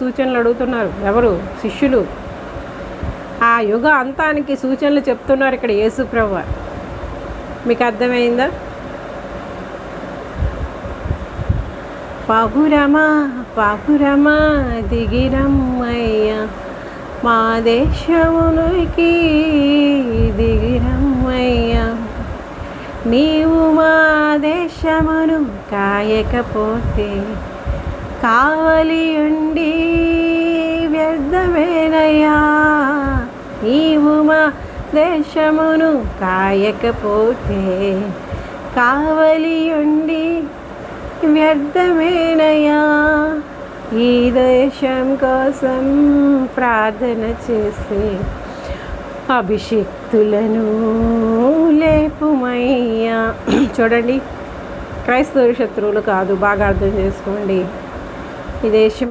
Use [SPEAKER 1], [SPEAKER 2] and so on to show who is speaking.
[SPEAKER 1] సూచనలు అడుగుతున్నారు. ఎవరు? శిష్యులు. ఆ యుగ అంతానికి సూచనలు చెప్తున్నారు ఇక్కడ యేసు ప్రభు. మీకు అర్థమైందా? పాపురమా పాపురమా దిగిరమ్మయ్యా. మా దేశమునికి దిగిరమ్మయ్యా. నీవు మా దేశమును కాయకపోతే కావలి ఉండి వ్యర్థమేనయ్యా నీవు మా దేశమును కాయకపోతే కావలి ఉండి వ్యర్థమేనయ్యా. ఈ దేశం కోసం ప్రార్థన చేసి అభిషిక్తులను లేపుమయ్యా. చూడండి క్రైస్తవ శత్రువులు కాదు బాగా అర్థం చేసుకోండి. ఈ దేశం